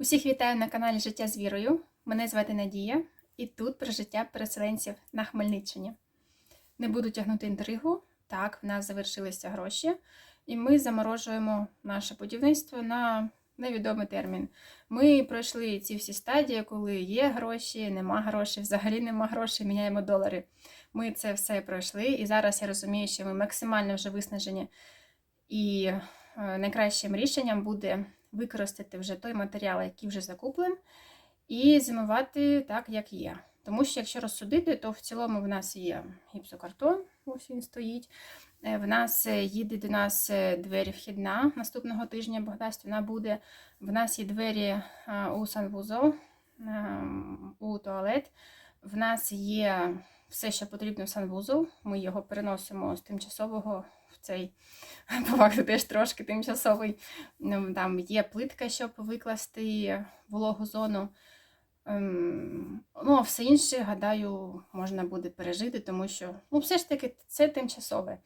Усіх вітаю на каналі Життя з вірою. Мене звати Надія, і тут про життя переселенців на Хмельниччині. Не буду тягнути інтригу. Так, в нас завершилися гроші, і ми заморожуємо наше будівництво на невідомий термін. Ми пройшли ці всі стадії, коли є гроші, нема грошей, взагалі нема грошей, міняємо долари. Ми це все пройшли, і зараз я розумію, що ми максимально вже виснажені. І е, найкращим рішенням буде використати вже той матеріал, який вже закуплений, і зимувати так, як є. Тому що, якщо розсудити, то в цілому в нас є гіпсокартон, ось він стоїть. Е, В нас е, їде до нас е, двері вхідна наступного тижня, бо дасть вона буде. В нас є двері у санвузол, е, у туалет. В нас є все, що потрібно в санвузол. Ми його переносимо з тимчасового цей по факту теж трошки тимчасовий. Ну, Там є плитка, щоб викласти вологу зону. Ем, Ну, а все інше, гадаю, можна буде пережити, тому що ну, все ж таки це тимчасове.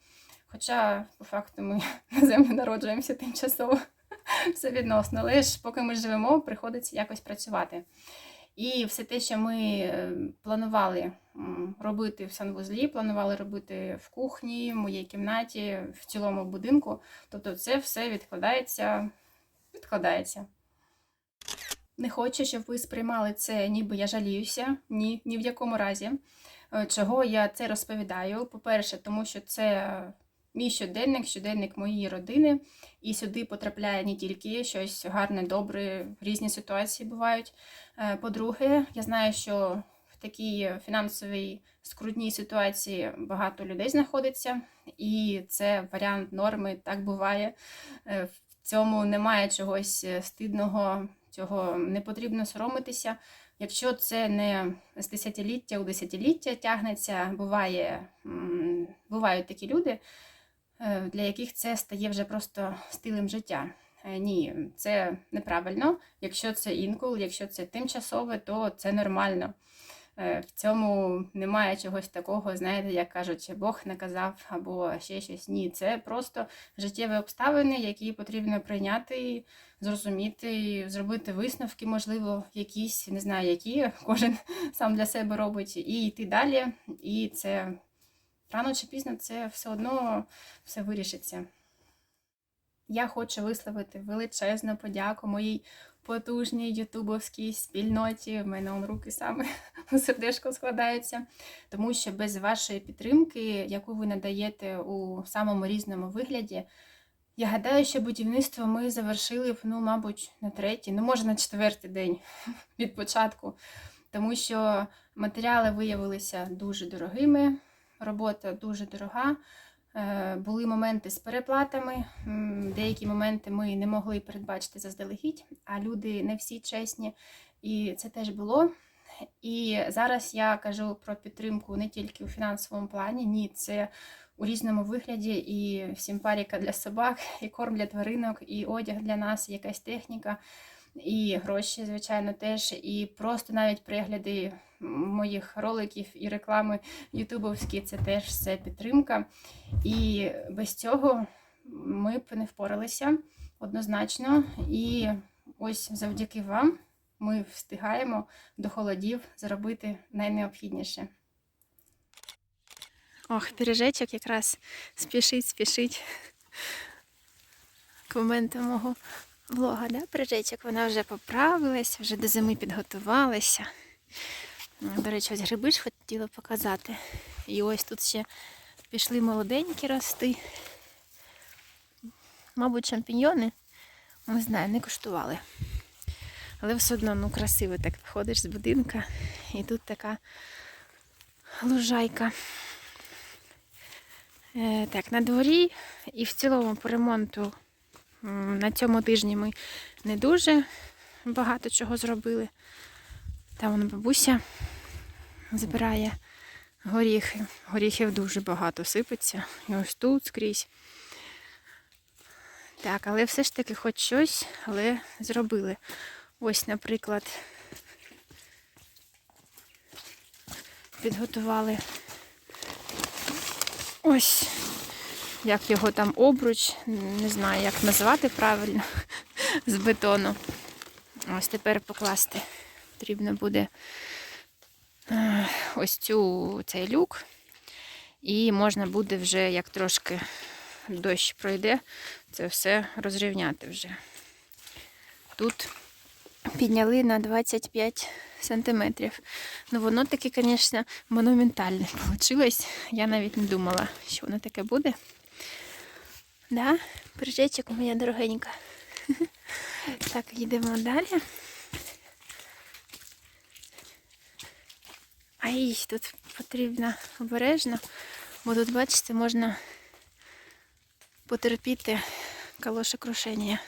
Хоча, по факту, ми на землю народжуємося тимчасово, все відносно. Але ж поки ми живемо, приходиться якось працювати. І все те, що ми е, планували робити в санвузлі, планували робити в кухні, в моїй кімнаті, в цілому будинку, тобто це все відкладається, відкладається. Не хочу, щоб ви сприймали це, ніби я жаліюся. Ні, ні в якому разі. Е, Чого я це розповідаю? По-перше, тому що це мій щоденник, щоденник моєї родини, і сюди потрапляє не тільки щось гарне, добре, різні ситуації бувають. Е, По-друге, я знаю, що такій фінансовій скрутній ситуації багато людей знаходиться, і це варіант норми, так буває. Е, В цьому немає чогось е, стидного, цього не потрібно соромитися. Якщо це не з десятиліття у десятиліття тягнеться, буває, бувають такі люди, е, для яких це стає вже просто стилем життя. Ні, це неправильно. Якщо це інколи, якщо це тимчасове, то це нормально. Е, В цьому немає чогось такого, знаєте, як кажуть, Бог наказав або ще щось. Ні, це просто життєві обставини, які потрібно прийняти, зрозуміти, зробити висновки, можливо, якісь, не знаю, які кожен сам для себе робить, і йти далі. І це рано чи пізно це все одно все вирішиться. Я хочу висловити величезну подяку моїй потужній ютубовській спільноті. В мене он руки саме у сердечко складаються. Тому що без вашої підтримки, яку ви надаєте у самому різному вигляді, я гадаю, що будівництво ми завершили б, ну, мабуть, на третій, ну, може, на четвертий день від початку. Тому що матеріали виявилися дуже дорогими, робота дуже дорога. Е, Були моменти з переплатами, деякі моменти ми не могли передбачити заздалегідь, а люди не всі чесні, і це теж було. І зараз я кажу про підтримку не тільки у фінансовому плані, ні, це у різному вигляді, і симпаріка для собак, і корм для тваринок, і одяг для нас, і якась техніка, і гроші, звичайно, теж, і просто навіть перегляди моїх роликів і реклами ютубовські це теж все підтримка. І без цього ми б не впоралися однозначно. І ось завдяки вам ми встигаємо до холодів зробити найнеобхідніше. Ох, піріжечок якраз спішить, спішить. Коменти мого влога, да? Пиріжечок, вона вже поправилась, вже до зими підготувалася. До речі, ось гриби ж хотіла показати. І ось тут ще пішли молоденькі рости. Мабуть, шампіньйони, не знаю, не коштували. Але все одно ну, красиво так виходиш з будинка. І тут така лужайка. Е, так, на дворі і в цілому по ремонту на цьому тижні ми не дуже багато чого зробили. Там вона бабуся збирає горіхи. Горіхів дуже багато сипеться. І ось тут скрізь. Так, але все ж таки хоч щось, але зробили. Ось, наприклад, підготували ось, як його там обруч, не знаю, як назвати правильно, з бетону. Ось тепер покласти потрібно буде е, ось цю цей люк. І можна буде вже, як трошки дощ пройде, це все розрівняти вже. Тут підняли на 25 сантиметрів. Ну, воно таке, звісно, монументальне вийшло. Я навіть не думала, що воно таке буде. Да, прижечок моя дорогенька. Так, їдемо далі. Ай, тут потрібно обережно, бо тут, бачите, можна потерпіти калошекрушення.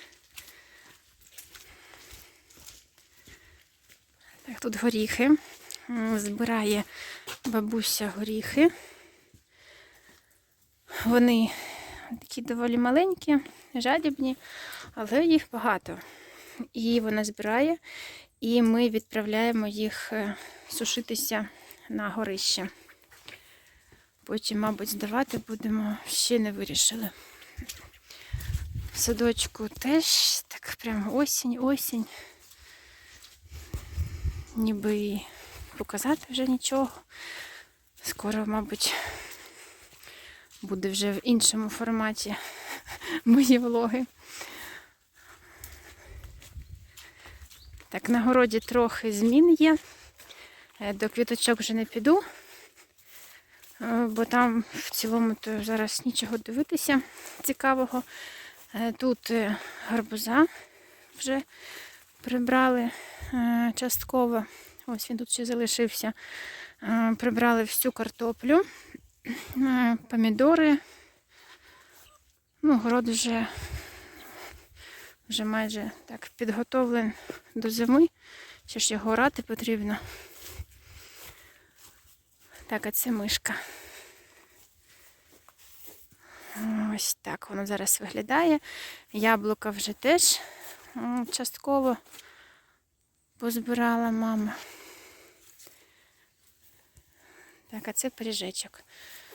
Так, тут горіхи. Збирає бабуся горіхи. Вони такі доволі маленькі, жадібні, але їх багато. І вона збирає, і ми відправляємо їх е, сушитися на горище. Потім, мабуть, здавати будемо, ще не вирішили. В садочку теж так прям осінь, осінь. Ніби і показати вже нічого. Скоро, мабуть, буде вже в іншому форматі мої влоги. Так, на городі трохи змін є. Е, До квіточок вже не піду, е, бо там в цілому то зараз нічого дивитися цікавого. Е, Тут гарбуза вже прибрали частково. Ось він тут ще залишився. Прибрали всю картоплю, помідори. Ну, город вже, вже майже так підготовлений до зими. Ще ж його орати потрібно. Так, а це мишка. Ось так воно зараз виглядає. Яблука вже теж частково позбирала мама. Так, а це пиріжечок.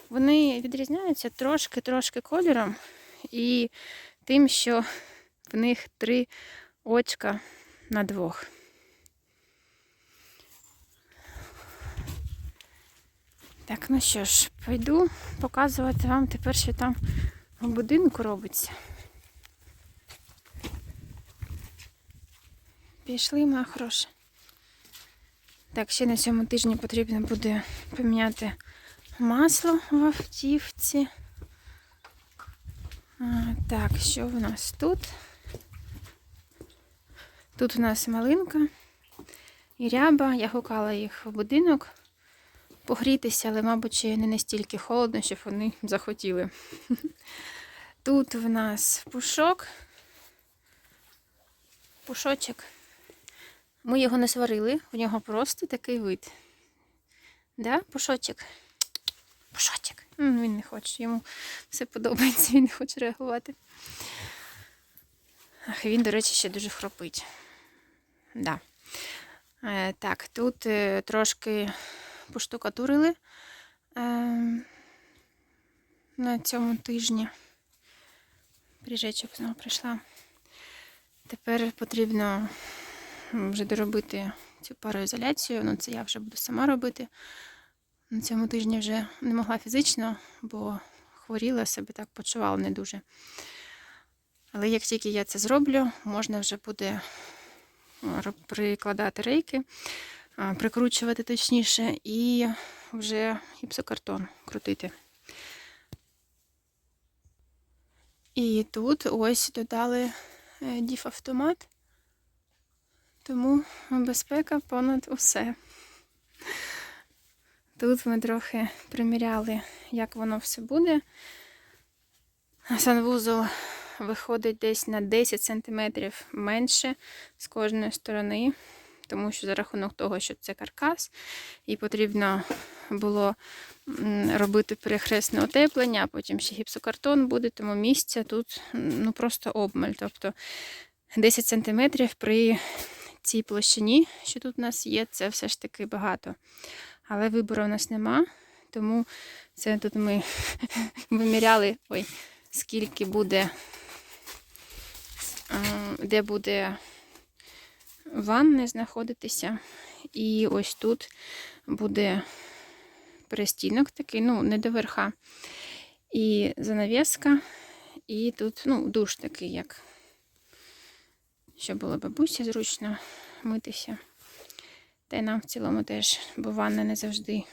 Вони відрізняються трошки-трошки кольором і тим, що в них три очка на двох. Так, ну що ж, пойду показувати вам тепер, що там у будинку робиться. Пішли, моя хороша. Так, ще на цьому тижні потрібно буде поміняти масло в автівці. Так, що в нас тут? Тут у нас малинка і ряба. Я гукала їх в будинок погрітися, але, мабуть, не настільки холодно, щоб вони захотіли. Тут в нас пушок. Пушочок. Ми його не сварили, у нього просто такий вид. Да, пушочок? Пушочок. Він не хоче, йому все подобається, він не хоче реагувати. Ах, він, до речі, ще дуже хропить. Да. Е, так, тут е, трошки поштукатурили е, на цьому тижні. Пріжечок знову прийшла. Тепер потрібно вже доробити цю пароізоляцію. Ну, це я вже буду сама робити. На цьому тижні вже не могла фізично, бо хворіла, себе так почувала не дуже. Але як тільки я це зроблю, можна вже буде прикладати рейки, прикручувати точніше, і вже гіпсокартон крутити. І тут ось додали е, діф-автомат, тому безпека понад усе. Тут ми трохи приміряли, як воно все буде. Санвузол виходить десь на 10 см менше з кожної сторони, тому що за рахунок того, що це каркас, і потрібно було робити перехресне утеплення, а потім ще гіпсокартон буде, тому місця тут ну, просто обмаль. Тобто 10 см при цій площині, що тут у нас є, це все ж таки багато. Але вибору у нас нема, тому це тут ми виміряли, ой, скільки буде, де буде ванни знаходитися. І ось тут буде перестінок такий, ну, не до верха. І занавіска, і тут ну, душ такий, як щоб було бабуся зручно митися. Та й нам в цілому теж, бо ванна не завжди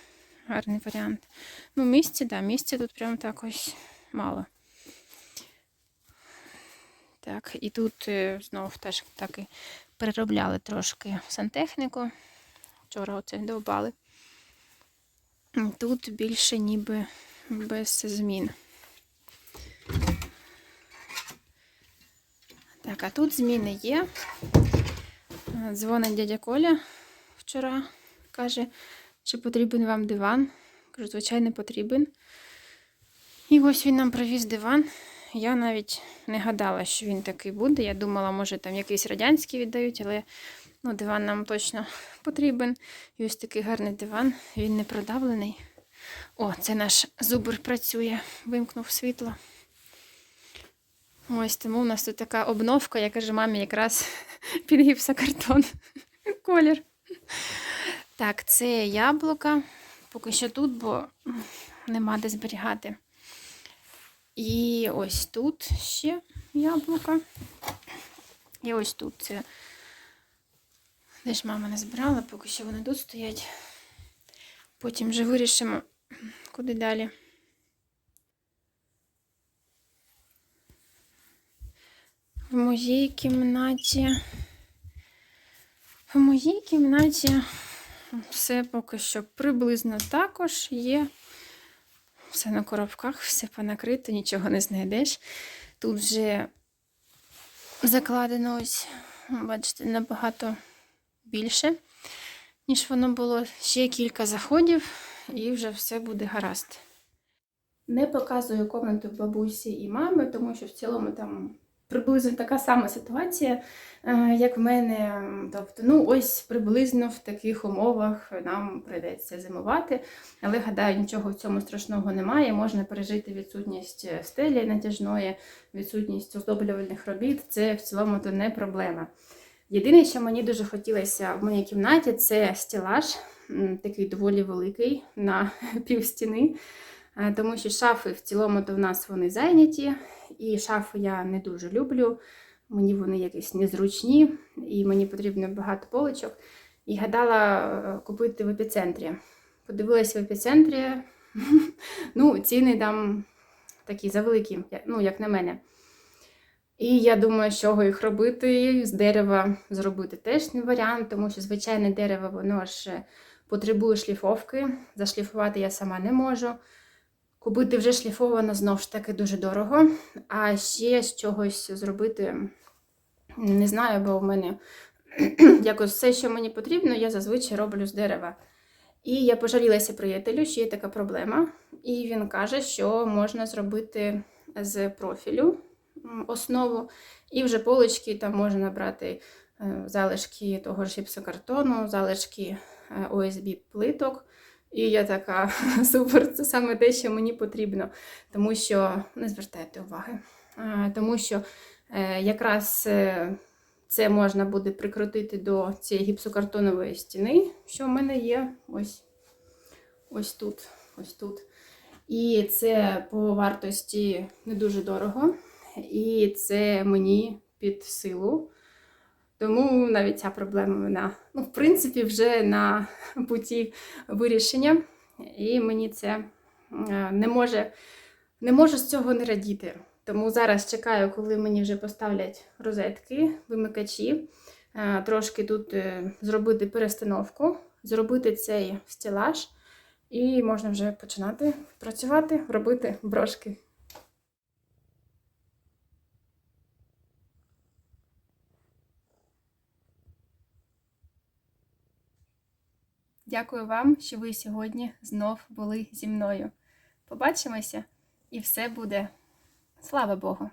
гарний варіант. Ну, місця, да, місця тут прям так ось мало. Так, і тут е, знов теж так і переробляли трошки сантехніку. Вчора оце довбали. Тут більше ніби без змін. Так, а тут зміни є. Е, Дзвонить дядя Коля вчора, каже, чи потрібен вам диван. Кажу, звичайно, потрібен. І ось він нам привіз диван. Я навіть не гадала, що він такий буде. Я думала, може там якийсь радянський віддають, але ну, диван нам точно потрібен. І ось такий гарний диван, він не продавлений. О, це наш зубр працює, вимкнув світло. Ось тому у нас тут така обновка, я кажу, мамі якраз під гіпсокартон колір. Так, це яблука. Поки що тут, бо нема де зберігати. І ось тут ще яблука. І ось тут це. Де ж мама не збирала, поки що вони тут стоять. Потім вже вирішимо, куди далі. В моїй кімнаті. В моїй кімнаті все поки що приблизно також є. Все на коробках, все понакрито, нічого не знайдеш. Тут вже закладено ось, бачите, набагато більше, ніж воно було. Ще кілька заходів, і вже все буде гаразд. Не показую комнату бабусі і мами, тому що в цілому там приблизно така сама ситуація, е, як в мене. Тобто, ну ось приблизно в таких умовах нам прийдеться зимувати. Але гадаю, нічого в цьому страшного немає. Можна пережити відсутність стелі натяжної, відсутність оздоблювальних робіт. Це в цілому то не проблема. Єдине, що мені дуже хотілося в моїй кімнаті, це стілаж, такий доволі великий на пів стіни. Е, Тому що шафи в цілому то в нас вони зайняті, і шафи я не дуже люблю. Мені вони якісь незручні, і мені потрібно багато поличок. І гадала е, купити в епіцентрі. Подивилася в епіцентрі. ну, ціни там такі завеликі, ну, як на мене. І я думаю, з чого їх робити, з дерева зробити теж не варіант, тому що звичайне дерево воно ж е, потребує шліфовки. Зашліфувати я сама не можу. Купити вже шліфовано знову ж таки дуже дорого. А ще з чогось зробити не знаю, бо в мене якось все, що мені потрібно, я зазвичай роблю з дерева. І я пожалілася приятелю, що є така проблема. І він каже, що можна зробити з профілю основу, і вже полочки там можна набрати е, залишки того ж гіпсокартону, залишки е, ОСБ плиток. І я така супер, це саме те, що мені потрібно, тому що не звертайте уваги, Е, тому що е, якраз е, це можна буде прикрутити до цієї гіпсокартонової стіни, що в мене є ось, ось тут. Ось тут. І це по вартості не дуже дорого, і це мені під силу. Тому навіть ця проблема вона, ну, в принципі, вже на путі вирішення. І мені це е, не може, не можу з цього не радіти. Тому зараз чекаю, коли мені вже поставлять розетки, вимикачі, е, трошки тут е, зробити перестановку, зробити цей стелаж, і можна вже починати працювати, робити брошки. Дякую вам, що ви сьогодні знов були зі мною. Побачимося, і все буде. Слава Богу!